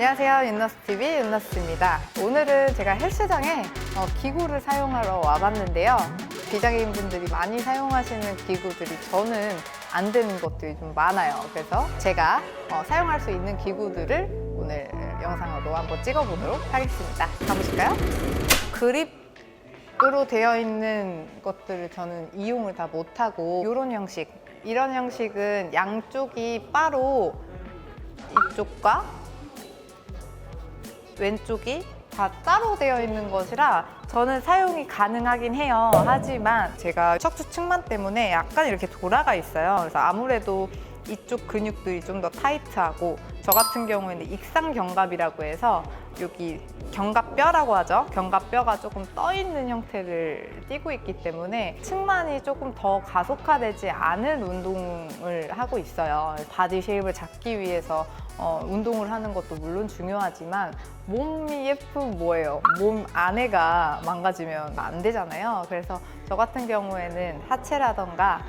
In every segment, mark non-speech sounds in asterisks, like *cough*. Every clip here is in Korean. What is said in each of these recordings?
안녕하세요. 윤너스TV 윤너스입니다. 오늘은 제가 헬스장에 어, 기구를 사용하러 와봤는데요. 비장애인분들이 많이 사용하시는 기구들이 저는 안 되는 것들이 좀 많아요. 그래서 제가 어, 사용할 수 있는 기구들을 오늘 영상으로 한번 찍어보도록 하겠습니다. 가보실까요? 그립 으로 되어 있는 것들을 저는 이용을 다 못하고 이런 형식, 이런 형식은 양쪽이 바로 이쪽과 왼쪽이 다 따로 되어 있는 것이라 저는 사용이 가능하긴 해요. 하지만 제가 척추 측만 때문에 약간 이렇게 돌아가 있어요. 그래서 아무래도 이쪽 근육들이 좀 더 타이트하고 저 같은 경우에는 익상견갑이라고 해서 여기 견갑뼈라고 하죠. 견갑뼈가 조금 떠 있는 형태를 띠고 있기 때문에 측만이 조금 더 가속화되지 않은 운동을 하고 있어요. 바디 쉐입을 잡기 위해서 어, 운동을 하는 것도 물론 중요하지만 몸이 예쁜 뭐예요? 몸 안에가 망가지면 안 되잖아요. 그래서 저 같은 경우에는 하체라던가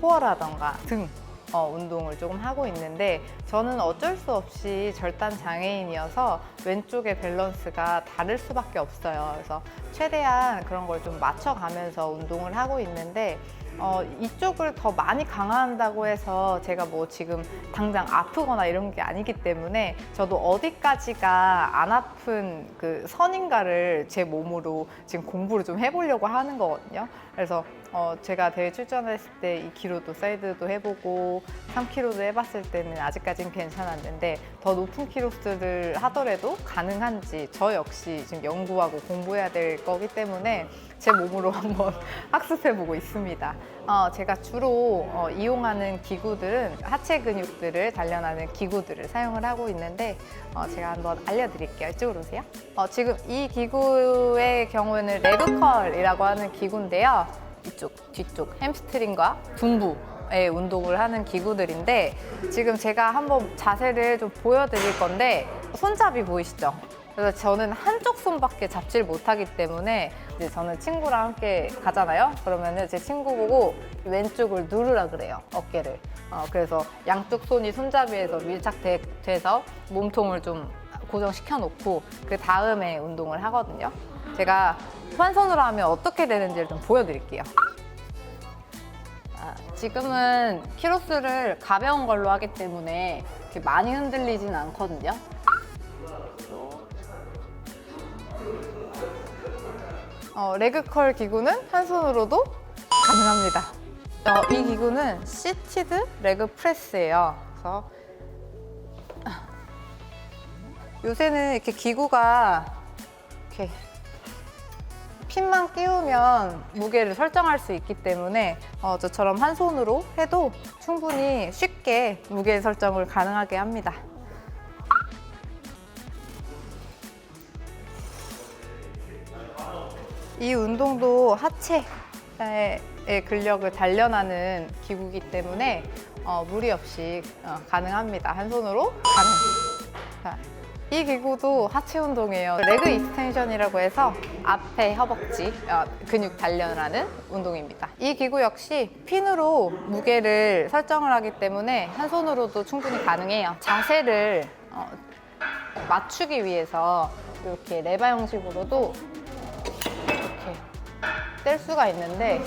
코어라던가 등 어, 운동을 조금 하고 있는데 저는 어쩔 수 없이 절단 장애인이어서 왼쪽의 밸런스가 다를 수밖에 없어요. 그래서 최대한 그런 걸 좀 맞춰가면서 운동을 하고 있는데 어, 이쪽을 더 많이 강화한다고 해서 제가 뭐 지금 당장 아프거나 이런 게 아니기 때문에 저도 어디까지가 안 아픈 그 선인가를 제 몸으로 지금 공부를 좀 해보려고 하는 거거든요. 그래서 어, 제가 대회 출전했을 때 2kg도 사이드도 해보고 3kg도 해봤을 때는 아직까지는 괜찮았는데 더 높은 키로수를 하더라도 가능한지 저 역시 지금 연구하고 공부해야 될 거기 때문에 제 몸으로 한번 *laughs* 학습해보고 있습니다. 어, 제가 주로 어, 이용하는 기구들은 하체 근육들을 단련하는 기구들을 사용을 하고 있는데 어, 제가 한번 알려드릴게요. 이쪽으로 오세요. 어, 지금 이 기구의 경우에는 레그컬이라고 하는 기구인데요. 이쪽, 뒤쪽 햄스트링과 둔부의 운동을 하는 기구들인데 지금 제가 한번 자세를 좀 보여드릴 건데 손잡이 보이시죠? 그래서 저는 한쪽 손밖에 잡지를 못하기 때문에 이제 저는 친구랑 함께 가잖아요. 그러면은 제 친구 보고 왼쪽을 누르라 그래요. 어깨를. 어, 그래서 양쪽 손이 손잡이에서 밀착돼서 몸통을 좀 고정시켜 놓고 그 다음에 운동을 하거든요. 제가 환손으로 하면 어떻게 되는지를 좀 보여드릴게요. 아, 지금은 키로수를 가벼운 걸로 하기 때문에 많이 흔들리진 않거든요. 어, 레그컬 기구는 한 손으로도 가능합니다. 어, 이 기구는 시티드 레그 프레스예요. 그래서 요새는 이렇게 기구가 이렇게 핀만 끼우면 무게를 설정할 수 있기 때문에 어, 저처럼 한 손으로 해도 충분히 쉽게 무게 설정을 가능하게 합니다. 이 운동도 하체의 근력을 단련하는 기구이기 때문에 어, 무리 없이 어, 가능합니다. 한 손으로 가능. 자, 이 기구도 하체 운동이에요. 레그 익스텐션이라고 해서 앞에 허벅지 어, 근육 단련하는 운동입니다. 이 기구 역시 핀으로 무게를 설정을 하기 때문에 한 손으로도 충분히 가능해요. 자세를 어, 맞추기 위해서 이렇게 레바 형식으로도 뗄 수가 있는데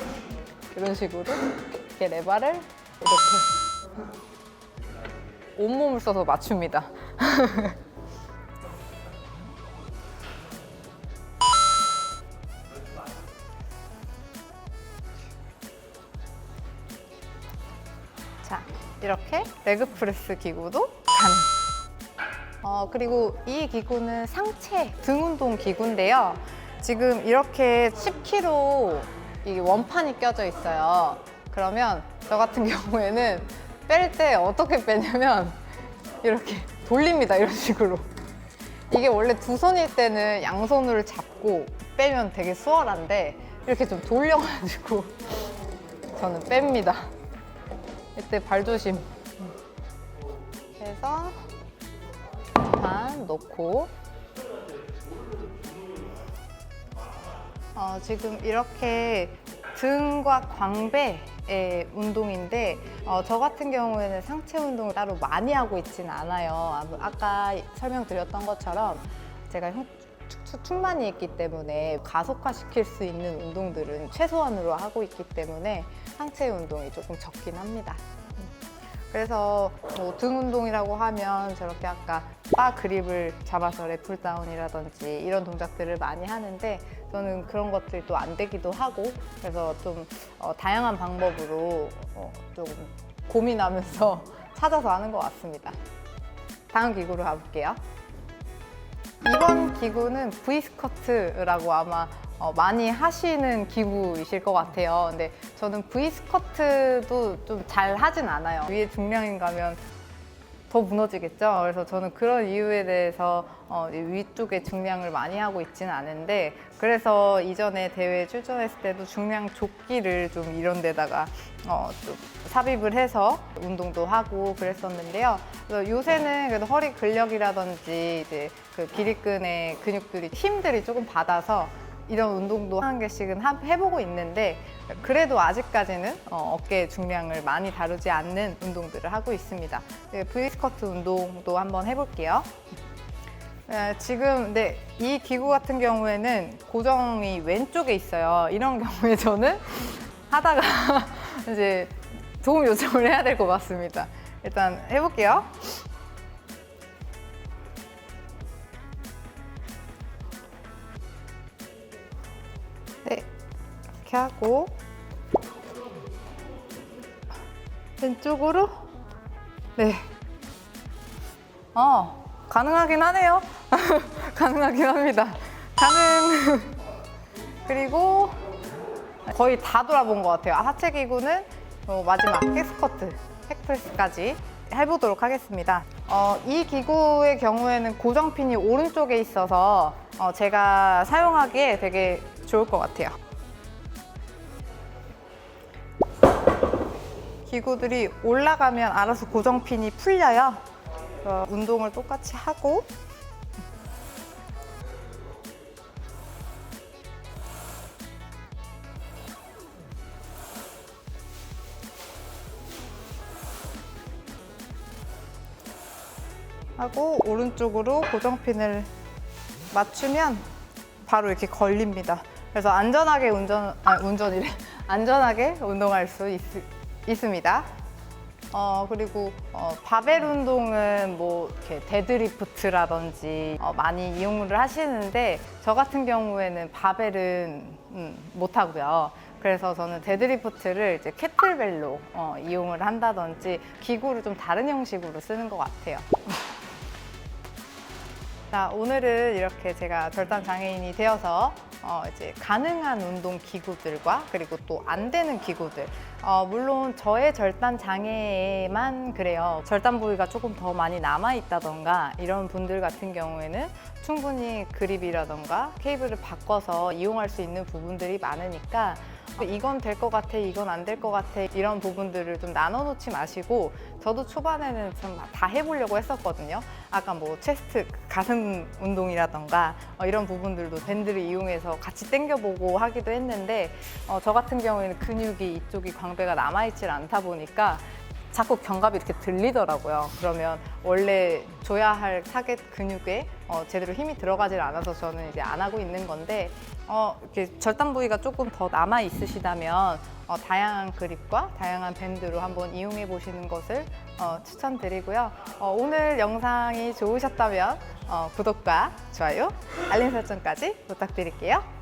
이런 식으로 이렇게 레바를 이렇게 온몸을 써서 맞춥니다. *laughs* 자, 이렇게 레그 프레스 기구도 가능. 어, 그리고 이 기구는 상체 등 운동 기구인데요. 지금 이렇게 10kg 이 원판이 껴져 있어요. 그러면 저 같은 *laughs* 경우에는 뺄 때 어떻게 빼냐면 이렇게 돌립니다. 이런 식으로. 이게 원래 두 손일 때는 양손으로 잡고 빼면 되게 수월한데 이렇게 좀 돌려가지고 *laughs* 저는 뺍니다. 이때 발 조심. 해서 반 놓고 어, 지금 이렇게 등과 광배 의 운동인데 어, 저 같은 경우에는 상체 운동을 따로 많이 하고 있지는 않아요. 아, 아까 설명드렸던 것처럼 제가 축만이 있기 때문에 가속화시킬 수 있는 운동들은 최소한으로 하고 있기 때문에 상체 운동이 조금 적긴 합니다. 그래서 뭐 등 운동이라고 하면 저렇게 아까 바 그립을 잡아서 래플 다운이라든지 이런 동작들을 많이 하는데 저는 그런 것들이 또 안 되기도 하고 그래서 좀 어, 다양한 방법으로 어, 좀 고민하면서 *laughs* 찾아서 하는 것 같습니다. 다음 기구로 가볼게요. 이번 기구는 V 스쿼트라고 아마 어, 많이 하시는 기구이실 것 같아요. 근데 저는 V 스쿼트도 좀 잘 하진 않아요. 위에 중량이 가면 더 무너지겠죠. 그래서 저는 그런 이유에 대해서 어, 이 위쪽에 중량을 많이 하고 있지는 않은데 그래서 이전에 대회에 출전했을 때도 중량 조끼를 좀 이런 데다가 어, 좀 삽입을 해서 운동도 하고 그랬었는데요. 그래서 요새는 그래도 허리 근력이라든지 이제 그 비리근의 근육들이 힘들이 조금 받아서 이런 운동도 한 개씩은 하- 해보고 있는데 그래도 아직까지는 어, 어깨 중량을 많이 다루지 않는 운동들을 하고 있습니다. 네, V 스쿼트 운동도 한번 해볼게요. 네, 지금 네, 이 기구 같은 경우에는 고정이 왼쪽에 있어요. 이런 *laughs* 경우에 저는 하다가 *laughs* 이제 도움 요청을 해야 될 것 같습니다. 일단 해볼게요. 이렇게 하고 왼쪽으로 네. 어, 가능하긴 하네요. *laughs* 가능하긴 합니다. 가능. 그리고 거의 다 돌아본 것 같아요. 하체 기구는 어, 마지막 핵스커트, 핵프레스까지 해보도록 하겠습니다. 어, 이 기구의 경우에는 고정핀이 오른쪽에 있어서 어, 제가 사용하기에 되게 좋을 것 같아요. 기구들이 올라가면 알아서 고정핀이 풀려요. 운동을 똑같이 하고 하고 오른쪽으로 고정핀을 맞추면 바로 이렇게 걸립니다. 그래서 안전하게 운전, 아, 운전이래. *laughs* 안전하게 운동할 수 있, 있습니다. 어, 그리고 어, 바벨 운동은 뭐 이렇게 데드리프트라든지 어, 많이 이용을 하시는데 저 같은 경우에는 바벨은 음, 못 하고요. 그래서 저는 데드리프트를 이제 캐틀벨로 어, 이용을 한다든지 기구를 좀 다른 형식으로 쓰는 것 같아요. 자, 오늘은 이렇게 제가 절단 장애인이 되어서 어, 이제 가능한 운동 기구들과 그리고 또 안 되는 기구들. 어, 물론 저의 절단 장애만 그래요. 절단 부위가 조금 더 많이 남아 있다던가 이런 분들 같은 경우에는 충분히 그립이라던가 케이블을 바꿔서 이용할 수 있는 부분들이 많으니까 이건 될 것 같아, 이건 안 될 것 같아 이런 부분들을 좀 나눠놓지 마시고 저도 초반에는 좀 다 해보려고 했었거든요. 아까 뭐 체스트 가슴 운동이라던가 어, 이런 부분들도 밴드를 이용해서 같이 당겨보고 하기도 했는데 어, 저 같은 경우에는 근육이 이쪽이 광배가 남아있질 않다 보니까 자꾸 견갑이 이렇게 들리더라고요. 그러면 원래 줘야 할 타겟 근육에 어, 제대로 힘이 들어가질 않아서 저는 이제 안 하고 있는 건데 어, 이렇게 절단 부위가 조금 더 남아 있으시다면 어, 다양한 그립과 다양한 밴드로 한번 이용해 보시는 것을 어, 추천드리고요. 어, 오늘 영상이 좋으셨다면 어, 구독과 좋아요, 알림 설정까지 부탁드릴게요.